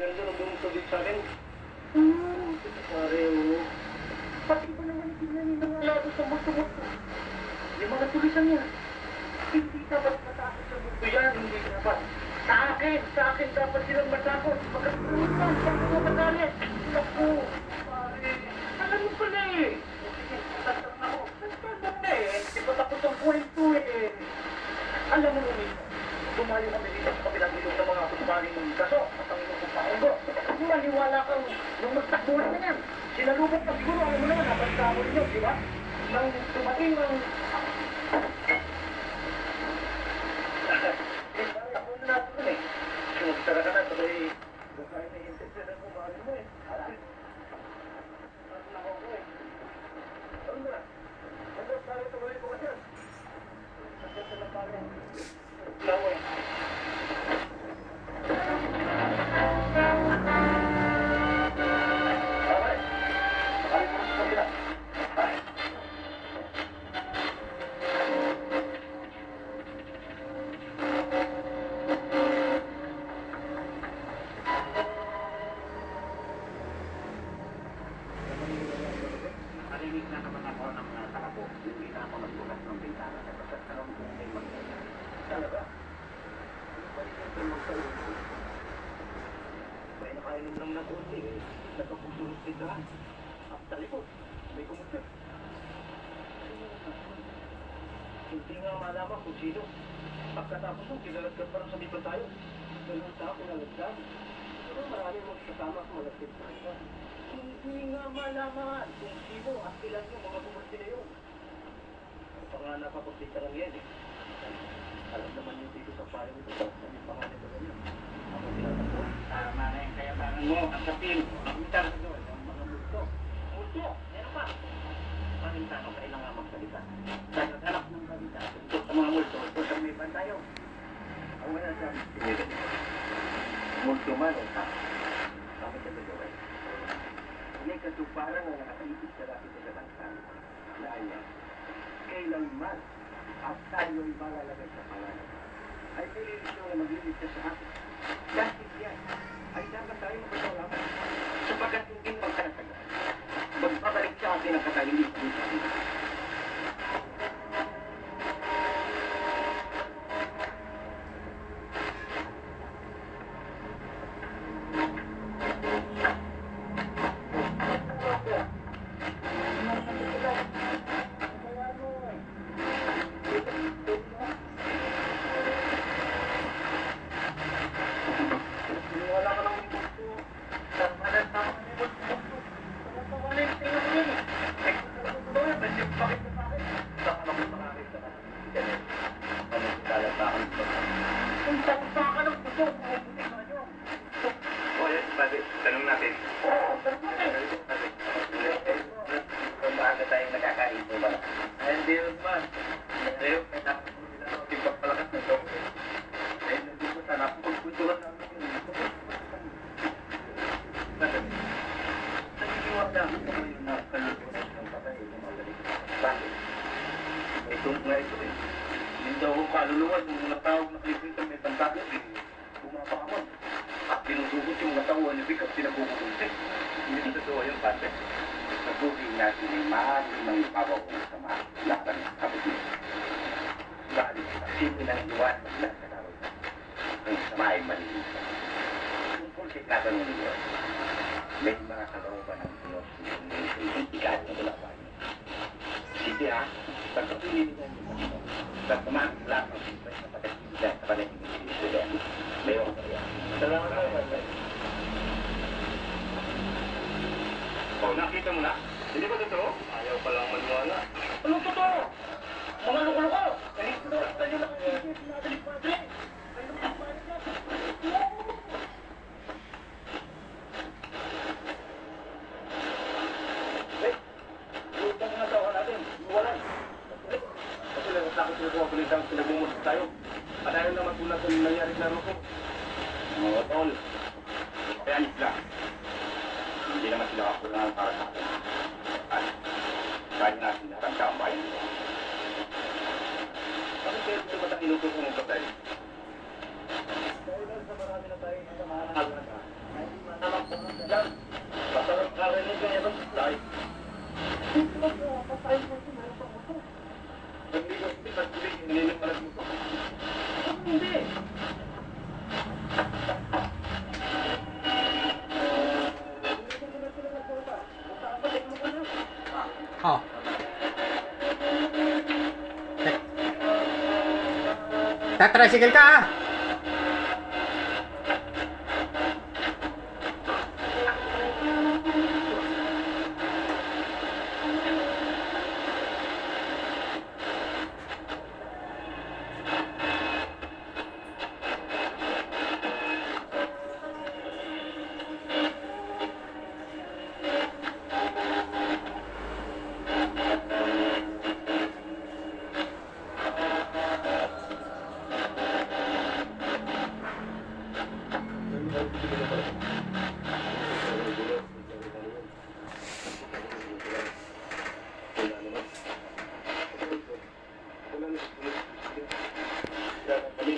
Ganda na bumutubig sa akin. Hmm. Pare, oh. Pati ba naman multo-multo? Yung mga tulisan yan. Hindi dapat matakot sa multo yan. Hindi dapat. Sa akin, sa akin dapat silang matakot. Magkatulog ka, sa mga magalit. Naku, pare. Alam mo pala eh. Sige, tatak na ako. Tatak na eh. Di ba tapos ang kwento eh. Alam mo naman, tumayo kami dito sa kabilang ilog ng mga kumaring ng kaso at ang ilog ng paunggo. Maniwala kang nung magtakbuhan na yan. Sinalubog na siguro, alam mo naman, napansa mo ninyo, di ba? Nang dumating ng... Eh, pare, ako na natin dun eh. Sumugsara ka na, sabay... Baka iniintensyon ang kumari mo eh. Ano na ako eh. Ano na? Ano, pare, tuloy ko kasi. Nagkasa na pare. Lang eh. Okay. Balik mo sa kabila. Bye. Nakarinig na naman ako ng mga tao. Hindi na ako nagbukas ng bintana sa pagkakaroon kung may magkakaroon. Talaga? May nakainom lang na konti. Nagkapusulot dito ha. At talikod. May kumutin. Hindi nga malaman kung sino. Pagkatapos nung kinalagkat parang sabi pa tayo. Sa ako nalagkat. Pero marami mong kasama kung malagkit tayo. Hindi malaman kung sino at ilan yung mga bumati na yun. Ang panganap ako si Karangyen eh. Alam naman yung dito sa payo ito. Ano yung pangalan ko ganyan? Ako tinatakbo. Tama na yung kayabangan mo. Ang sapin. Ang mitar doon. Ang mga multo. Multo! Meron pa! Maraming tanong kailangan magsalita. Sa hanap ng balita. Tungkol sa mga multo. Tungkol sa may bantayo. Ang wala sa. Multo man o tao. May katuparan na nakaibig sa dati sa bansa. Dahil kailanman at tayo'y malalagay sa pangalan. Ay nililito na magliligtas sa atin. Dahil yan ay dapat tayo magpasalamat. Sapagkat hindi magkatagal. Magbabalik sa atin ang katahimikan sa atin. Wala ka lang multo. Tama na tama na yung multo. Tama na yung tingnan mo yun eh. Eh, kung ano ba yun? Bakit na sa akin? Baka naman marami sa akin. Ganun. Ano yung talabakan ko? Kung talabakan ng puso, mabuti ka nyo. O, yan, pwede. Tanong natin. Oo, tanong mo eh. Kung tayo nakakaito ba? Ay, hindi naman. Ngayon, may nakakita nila ng timbang palakas na ito. Nandito sa napapagpuntulan namin yun. Naniniwala ako sa ngayon na kaluluwa ng patay ng magaling. Bakit? Ito nga ito eh. Hindi daw ako kaluluwa ng mga tao na nakikita may pantagot eh. Bumabangon. At tinutugot yung mga tao na bigat sinabubukunti. Hindi totoo yun, Pate. Sa tubig natin ay maaaring mang ipabaw kung sa mga laban ng kapatid. Dahil sa sino ng iwan at lahat sa karoon. Ang sama ay malilisan. Tungkol sa tinatanong ng Diyos, may mga kalooban ng Diyos na may ikat na bulawan. Sige ha, pagkapilihan niyo sa Diyos, sa kumakas lahat ng sipay sa pagkakilan sa panaging sila, may ako kaya. Salamat tayo, Pastor. Oh, nakita mo na? Hindi ba totoo? Ayaw palang maniwala. Anong totoo? Mga loko-loko! Kahit na tayo lang ang isip na ating padre. Ay, nakapalik na. Eh, utang na tawa natin. Iwalan. Eh, Kasi natatakot sila kung kulit ang pinagmumulot tayo. Ayaw naman kung natin nangyari sa loko. Mga tol, kaya lang. Hindi naman sila kakulangan para sa atin. At kaya natin lahat ang bayan. Bakit kayo ito matang inutusan ng patay? Dahil sa marami na tayong kasamahan ng dyan. Masarap ka rin yung ganyan ng tayo. Hindi ko po, patayin mo ito, meron pang motor. Hindi ko, hindi ko, hindi ko, hindi ko, hindi ko. Ako hindi. Hindi ko na sila nagpunta. Magkakabalik mo ka na. Oh. Tatricycle ka ah! Kaya,